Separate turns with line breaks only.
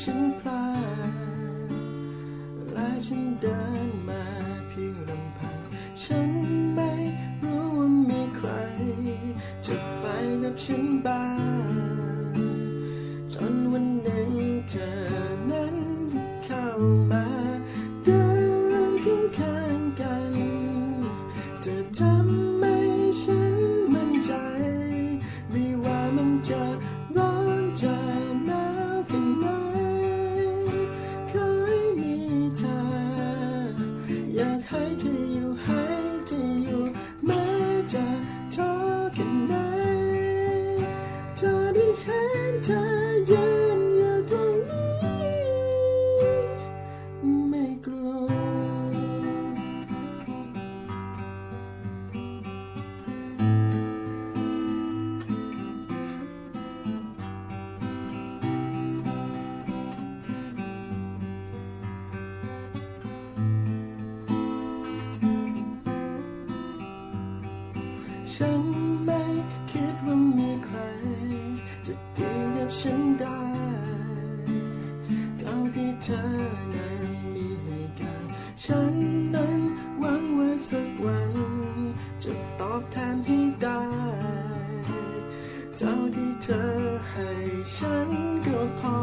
ฉันพลาดและฉันเดินมาเพียงลำพัง ฉันไม่รู้ว่ามีใคร จะไปกับฉันบ้าง ฉันไม่คิดว่ามีใคร จะดีกับฉันได้เท่าที่เธอนั้นมีให้กัน ฉันนั้นหวังว่าสักวัน จะตอบแทนให้ได้เท่าที่เธอให้ฉันก็พอ